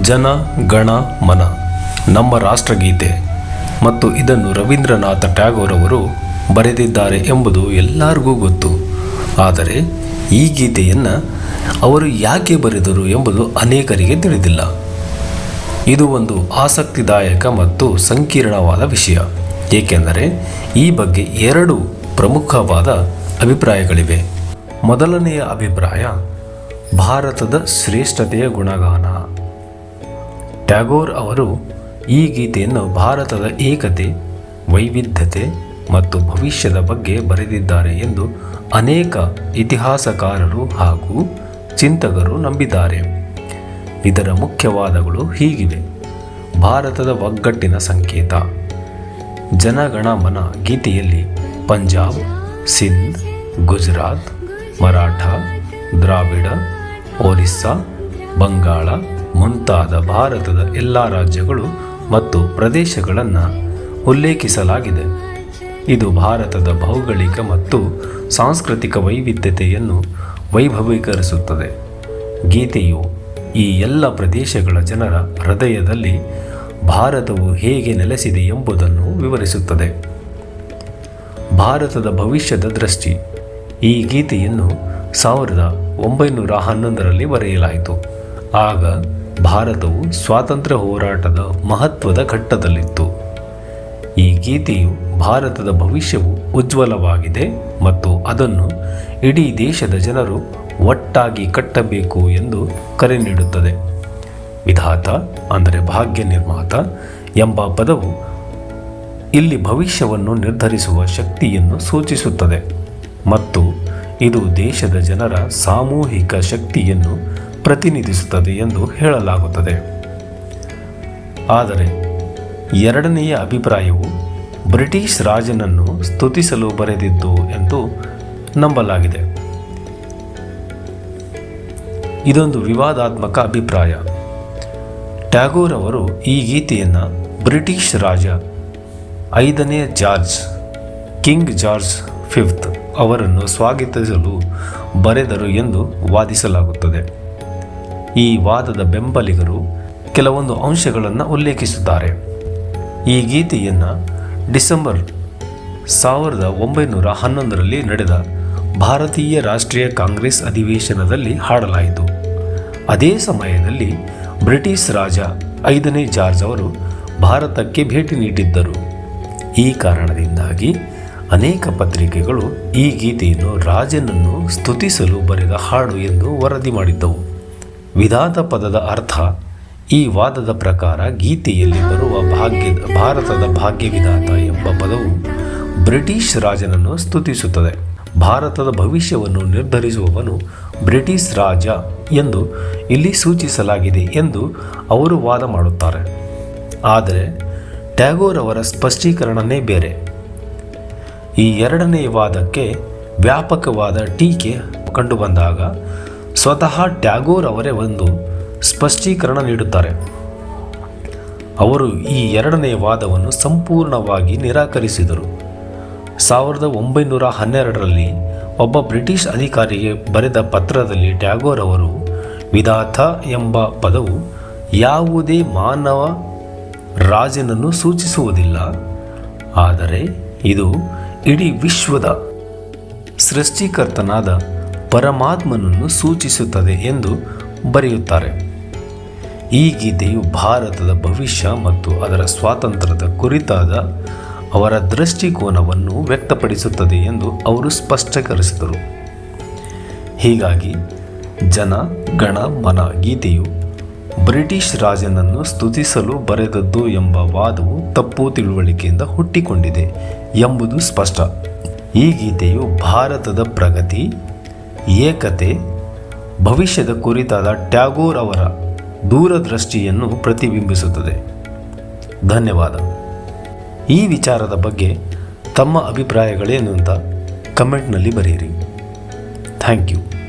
ಜನ, ಗಣ, ಮನ. ನಮ್ಮ ರಾಷ್ಟ್ರಗೀತೆ ಮತ್ತು ಇದನ್ನು ರವೀಂದ್ರನಾಥ ಟ್ಯಾಗೋರ್ ಅವರು ಬರೆದಿದ್ದಾರೆ ಎಂಬುದು ಎಲ್ಲರಿಗೂ ಗೊತ್ತು. ಆದರೆ ಈ ಗೀತೆಯನ್ನು ಅವರು ಯಾಕೆ ಬರೆದರು ಎಂಬುದು ಅನೇಕರಿಗೆ ತಿಳಿದಿಲ್ಲ. ಇದು ಒಂದು ಆಸಕ್ತಿದಾಯಕ ಮತ್ತು ಸಂಕೀರ್ಣವಾದ ವಿಷಯ. ಏಕೆಂದರೆ ಈ ಬಗ್ಗೆ ಎರಡು ಪ್ರಮುಖವಾದ ಅಭಿಪ್ರಾಯಗಳಿವೆ. ಮೊದಲನೆಯ ಅಭಿಪ್ರಾಯ, ಭಾರತದ ಶ್ರೇಷ್ಠತೆಯ ಗುಣಗಾನ. ಟ್ಯಾಗೋರ್ ಅವರು ಈ ಗೀತೆಯನ್ನು ಭಾರತದ ಏಕತೆ, ವೈವಿಧ್ಯತೆ ಮತ್ತು ಭವಿಷ್ಯದ ಬಗ್ಗೆ ಬರೆದಿದ್ದಾರೆ ಎಂದು ಅನೇಕ ಇತಿಹಾಸಕಾರರು ಹಾಗೂ ಚಿಂತಕರು ನಂಬಿದ್ದಾರೆ. ಇದರ ಮುಖ್ಯವಾದಗಳು ಹೀಗಿವೆ. ಭಾರತದ ಒಗ್ಗಟ್ಟಿನ ಸಂಕೇತ. ಜನಗಣ ಮನ ಗೀತೆಯಲ್ಲಿ ಪಂಜಾಬ್, ಸಿಂಧ್, ಗುಜರಾತ್, ಮರಾಠ, ದ್ರಾವಿಡ, ಒರಿಸ್ಸಾ, ಬಂಗಾಳ ಮುಂತಾದ ಭಾರತದ ಎಲ್ಲ ರಾಜ್ಯಗಳು ಮತ್ತು ಪ್ರದೇಶಗಳನ್ನು ಉಲ್ಲೇಖಿಸಲಾಗಿದೆ. ಇದು ಭಾರತದ ಭೌಗೋಳಿಕ ಮತ್ತು ಸಾಂಸ್ಕೃತಿಕ ವೈವಿಧ್ಯತೆಯನ್ನು ವೈಭವೀಕರಿಸುತ್ತದೆ. ಗೀತೆಯು ಈ ಎಲ್ಲ ಪ್ರದೇಶಗಳ ಜನರ ಹೃದಯದಲ್ಲಿ ಭಾರತವು ಹೇಗೆ ನೆಲೆಸಿದೆ ಎಂಬುದನ್ನು ವಿವರಿಸುತ್ತದೆ. ಭಾರತದ ಭವಿಷ್ಯದ ದೃಷ್ಟಿ. ಈ ಗೀತೆಯನ್ನು ಸಾವಿರದ ಒಂಬೈನೂರ ಹನ್ನೊಂದರಲ್ಲಿ ಬರೆಯಲಾಯಿತು. ಆಗ ಭಾರತವು ಸ್ವಾತಂತ್ರ್ಯ ಹೋರಾಟದ ಮಹತ್ವದ ಘಟ್ಟದಲ್ಲಿತ್ತು. ಈ ಗೀತೆಯು ಭಾರತದ ಭವಿಷ್ಯವು ಉಜ್ವಲವಾಗಿದೆ ಮತ್ತು ಅದನ್ನು ಇಡೀ ದೇಶದ ಜನರು ಒಟ್ಟಾಗಿ ಕಟ್ಟಬೇಕು ಎಂದು ಕರೆ ನೀಡುತ್ತದೆ. ವಿಧಾತ ಅಂದರೆ ಭಾಗ್ಯ ನಿರ್ಮಾತ ಎಂಬ ಪದವು ಇಲ್ಲಿ ಭವಿಷ್ಯವನ್ನು ನಿರ್ಧರಿಸುವ ಶಕ್ತಿಯನ್ನು ಸೂಚಿಸುತ್ತದೆ ಮತ್ತು ಇದು ದೇಶದ ಜನರ ಸಾಮೂಹಿಕ ಶಕ್ತಿಯನ್ನು ಪ್ರತಿನಿಧಿಸುತ್ತದೆ ಎಂದು ಹೇಳಲಾಗುತ್ತದೆ. ಆದರೆ ಎರಡನೆಯ ಅಭಿಪ್ರಾಯವು ಬ್ರಿಟಿಷ್ ರಾಜನನ್ನು ಸ್ತುತಿಸಲು ಬರೆದಿದ್ದು ಎಂದು ನಂಬಲಾಗಿದೆ. ಇದೊಂದು ವಿವಾದಾತ್ಮಕ ಅಭಿಪ್ರಾಯ. ಟ್ಯಾಗೋರ್ ಅವರು ಈ ಗೀತೆಯನ್ನು ಬ್ರಿಟಿಷ್ ರಾಜ ಐದನೇ ಜಾರ್ಜ್, ಕಿಂಗ್ ಜಾರ್ಜ್ ಫಿಫ್ತ್ ಅವರನ್ನು ಸ್ವಾಗತಿಸಲು ಬರೆದರು ಎಂದು ವಾದಿಸಲಾಗುತ್ತದೆ. ಈ ವಾದದ ಬೆಂಬಲಿಗರು ಕೆಲವೊಂದು ಅಂಶಗಳನ್ನು ಉಲ್ಲೇಖಿಸುತ್ತಾರೆ. ಈ ಗೀತೆಯನ್ನು ಡಿಸೆಂಬರ್ ಸಾವಿರದ ಒಂಬೈನೂರ ಹನ್ನೊಂದರಲ್ಲಿ ನಡೆದ ಭಾರತೀಯ ರಾಷ್ಟ್ರೀಯ ಕಾಂಗ್ರೆಸ್ ಅಧಿವೇಶನದಲ್ಲಿ ಹಾಡಲಾಯಿತು. ಅದೇ ಸಮಯದಲ್ಲಿ ಬ್ರಿಟಿಷ್ ರಾಜ ಐದನೇ ಜಾರ್ಜ್ ಅವರು ಭಾರತಕ್ಕೆ ಭೇಟಿ ನೀಡಿದ್ದರು. ಈ ಕಾರಣದಿಂದಾಗಿ ಅನೇಕ ಪತ್ರಿಕೆಗಳು ಈ ಗೀತೆಯನ್ನು ರಾಜನನ್ನು ಸ್ತುತಿಸಲು ಬರೆದ ಹಾಡು ಎಂದು ವರದಿ ಮಾಡಿದ್ದವು. ವಿಧಾತ ಪದದ ಅರ್ಥ ಈ ವಾದದ ಪ್ರಕಾರ ಗೀತೆಯಲ್ಲಿ ಬರುವ ಭಾಗ್ಯ, ಭಾರತದ ಭಾಗ್ಯ ವಿಧಾತ ಎಂಬ ಪದವು ಬ್ರಿಟಿಷ್ ರಾಜನನ್ನು ಸ್ತುತಿಸುತ್ತದೆ. ಭಾರತದ ಭವಿಷ್ಯವನ್ನು ನಿರ್ಧರಿಸುವವನು ಬ್ರಿಟಿಷ್ ರಾಜ ಎಂದು ಇಲ್ಲಿ ಸೂಚಿಸಲಾಗಿದೆ ಎಂದು ಅವರು ವಾದ ಮಾಡುತ್ತಾರೆ. ಆದರೆ ಟ್ಯಾಗೋರ್ ಅವರ ಸ್ಪಷ್ಟೀಕರಣನೇ ಬೇರೆ. ಈ ಎರಡನೇ ವಾದಕ್ಕೆ ವ್ಯಾಪಕವಾದ ಟೀಕೆ ಕಂಡುಬಂದಾಗ ಸ್ವತಃ ಟ್ಯಾಗೋರ್ ಅವರೇ ಒಂದು ಸ್ಪಷ್ಟೀಕರಣ ನೀಡುತ್ತಾರೆ. ಅವರು ಈ ಎರಡನೇ ವಾದವನ್ನು ಸಂಪೂರ್ಣವಾಗಿ ನಿರಾಕರಿಸಿದರು. ಸಾವಿರದ ಒಂಬೈನೂರ ಹನ್ನೆರಡರಲ್ಲಿ ಒಬ್ಬ ಬ್ರಿಟಿಷ್ ಅಧಿಕಾರಿಗೆ ಬರೆದ ಪತ್ರದಲ್ಲಿ ಟ್ಯಾಗೋರ್ ಅವರು, ವಿಧಾತ ಎಂಬ ಪದವು ಯಾವುದೇ ಮಾನವ ರಾಜನನ್ನು ಸೂಚಿಸುವುದಿಲ್ಲ, ಆದರೆ ಇದು ಇಡೀ ವಿಶ್ವದ ಸೃಷ್ಟಿಕರ್ತನಾದ ಪರಮಾತ್ಮನನ್ನು ಸೂಚಿಸುತ್ತದೆ ಎಂದು ಬರೆಯುತ್ತಾರೆ. ಈ ಗೀತೆಯು ಭಾರತದ ಭವಿಷ್ಯ ಮತ್ತು ಅದರ ಸ್ವಾತಂತ್ರ್ಯದ ಕುರಿತಾದ ಅವರ ದೃಷ್ಟಿಕೋನವನ್ನು ವ್ಯಕ್ತಪಡಿಸುತ್ತದೆ ಎಂದು ಅವರು ಸ್ಪಷ್ಟೀಕರಿಸಿದರು. ಹೀಗಾಗಿ ಜನ, ಗಣ, ಮನ ಗೀತೆಯು ಬ್ರಿಟಿಷ್ ರಾಜನನ್ನು ಸ್ತುತಿಸಲು ಬರೆದದ್ದು ಎಂಬ ವಾದವು ತಪ್ಪು ತಿಳುವಳಿಕೆಯಿಂದ ಹುಟ್ಟಿಕೊಂಡಿದೆ ಎಂಬುದು ಸ್ಪಷ್ಟ. ಈ ಗೀತೆಯು ಭಾರತದ ಪ್ರಗತಿ ಏಕತೆ, ಭವಿಷ್ಯದ ಕುರಿತಾದ ಟ್ಯಾಗೋರ್ ಅವರ ದೂರದೃಷ್ಟಿಯನ್ನು ಪ್ರತಿಬಿಂಬಿಸುತ್ತದೆ. ಧನ್ಯವಾದ. ಈ ವಿಚಾರದ ಬಗ್ಗೆ ತಮ್ಮ ಅಭಿಪ್ರಾಯಗಳೇನು ಅಂತ ಕಮೆಂಟ್ನಲ್ಲಿ ಬರೆಯಿರಿ. Thank you.